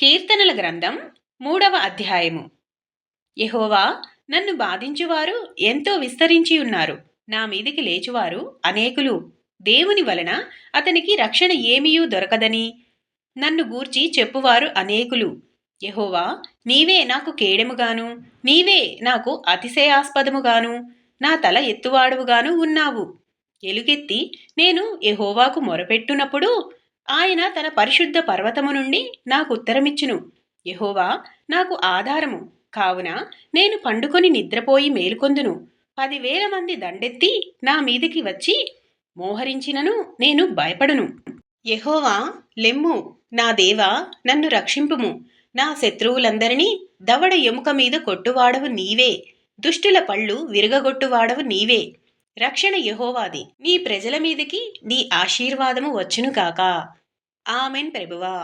కీర్తనల గ్రంథం మూడవ అధ్యాయము. యహోవా నన్ను బాధించువారు ఎంతో విస్తరించి ఉన్నారు. నా మీదికి లేచువారు అనేకులు. దేవుని వలన అతనికి రక్షణ ఏమీయూ దొరకదని నన్ను గూర్చి చెప్పువారు అనేకులు. యహోవా నీవే నాకు కేడెముగాను. నీవే నాకు అతిశయాస్పదముగాను. నా తల ఎత్తువాడువుగాను ఉన్నావు. ఎలుగెత్తి నేను యహోవాకు మొరపెట్టునప్పుడు ఆయన తన పరిశుద్ధ పర్వతము నుండి నాకు ఉత్తరమిచ్చును. యహోవా నాకు ఆధారము. కావున నేను పండుకొని నిద్రపోయి మేలుకొందును. పదివేల మంది దండెత్తి నా మీదికి వచ్చి మోహరించినను నేను భయపడును. యహోవా లెమ్ము. నా దేవా నన్ను రక్షింపుము. నా శత్రువులందరినీ దవడ ఎముక మీద కొట్టువాడవు నీవే. దుష్టుల పళ్ళు విరగగొట్టువాడవు నీవే. రక్షణ యహోవాది. నీ ప్రజల మీదకి నీ ఆశీర్వాదము వచ్చును ஆமேன் பிரபுவா.